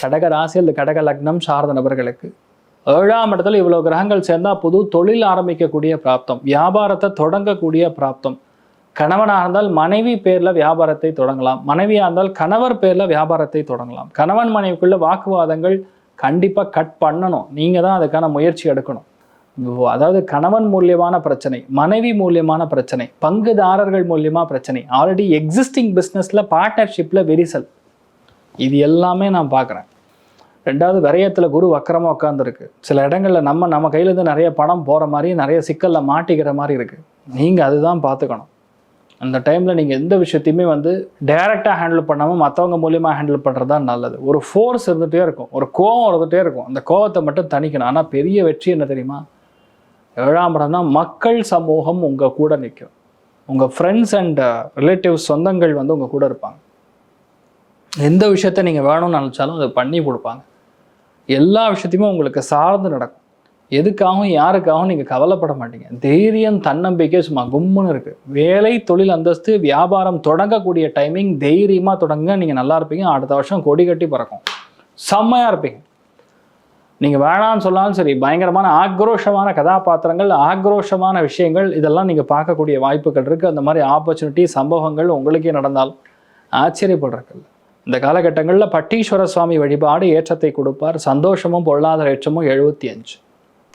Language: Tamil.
கடக ராசி அல்லது கடக லக்னம் சார்ந்த நபர்களுக்கு ஏழாம் இடத்துல இவ்வளோ கிரகங்கள் சேர்ந்தா புது தொழில் ஆரம்பிக்கக்கூடிய பிராப்தம் வியாபாரத்தை தொடங்கக்கூடிய பிராப்தம். கணவனாக இருந்தால் மனைவி பேர்ல வியாபாரத்தை தொடங்கலாம். மனைவியா இருந்தால் கணவர் பேர்ல வியாபாரத்தை தொடங்கலாம். கணவன் மனைவிக்குள்ள வாக்குவாதங்கள் கண்டிப்பா கட் பண்ணணும். நீங்கள் தான் அதுக்கான முயற்சி எடுக்கணும். அதாவது கணவன் மூலியமான பிரச்சனை மனைவி மூலியமான பிரச்சனை பங்குதாரர்கள் மூலியமா பிரச்சனை ஆல்ரெடி எக்ஸிஸ்டிங் பிஸ்னஸில் பார்ட்னர்ஷிப்ல விரிசல். இது எல்லாமே நான் பார்க்குறேன். ரெண்டாவது விரயத்தில் குரு வக்கரமாக உட்காந்துருக்கு சில இடங்களில் நம்ம நம்ம கையிலேருந்து நிறைய பணம் போகிற மாதிரி நிறைய சிக்கலில் மாட்டிக்கிற மாதிரி இருக்குது நீங்கள் அதுதான் பார்த்துக்கணும். அந்த டைமில் நீங்கள் எந்த விஷயத்தையுமே வந்து டைரெக்டாக ஹேண்டில் பண்ணாமல் மற்றவங்க மூலியமாக ஹேண்டில் பண்ணுறது தான் நல்லது. ஒரு ஃபோர்ஸ் இருந்துகிட்டே இருக்கும். ஒரு கோவம் இருந்துகிட்டே இருக்கும். அந்த கோவத்தை மட்டும் தணிக்கணும். ஆனால் பெரிய வெற்றி என்ன தெரியுமா? ஏழாம் இடம்னா மக்கள் சமூகம் உங்கள் கூட நிற்கும். உங்கள் ஃப்ரெண்ட்ஸ் அண்ட் ரிலேட்டிவ்ஸ் சொந்தங்கள் வந்து உங்கள் கூட இருப்பாங்க. எந்த விஷயத்த நீங்கள் வேணும்னு நினச்சாலும் அதை பண்ணி கொடுப்பாங்க. எல்லா விஷயத்தையுமே உங்களுக்கு சார்ந்து நடக்கும். எதுக்காகவும் யாருக்காகவும் நீங்கள் கவலைப்பட மாட்டீங்க. தைரியம் தன்னம்பிக்கை சும்மா கும்முன்னு இருக்குது வேலை தொழில் அந்தஸ்து வியாபாரம் தொடங்கக்கூடிய டைமிங் தைரியமாக தொடங்க நீங்கள் நல்லா இருப்பீங்க. அடுத்த வருஷம் கொடி கட்டி பறக்கும். செம்மையாக இருப்பீங்க. நீங்கள் வேணாம்னு சொன்னாலும் சரி பயங்கரமான ஆக்ரோஷமான கதாபாத்திரங்கள் ஆக்ரோஷமான விஷயங்கள் இதெல்லாம் நீங்கள் பார்க்கக்கூடிய வாய்ப்புகள் இருக்குது அந்த மாதிரி ஆப்பர்ச்சுனிட்டி சம்பவங்கள் உங்களுக்கே நடந்தால் ஆச்சரியப்படுறதில்ல இந்த காலகட்டங்களில் பட்டீஸ்வர சுவாமி வழிபாடு ஏற்றத்தை கொடுப்பார். சந்தோஷமும் பொருளாதார ஏற்றமும் எழுபத்தி அஞ்சு.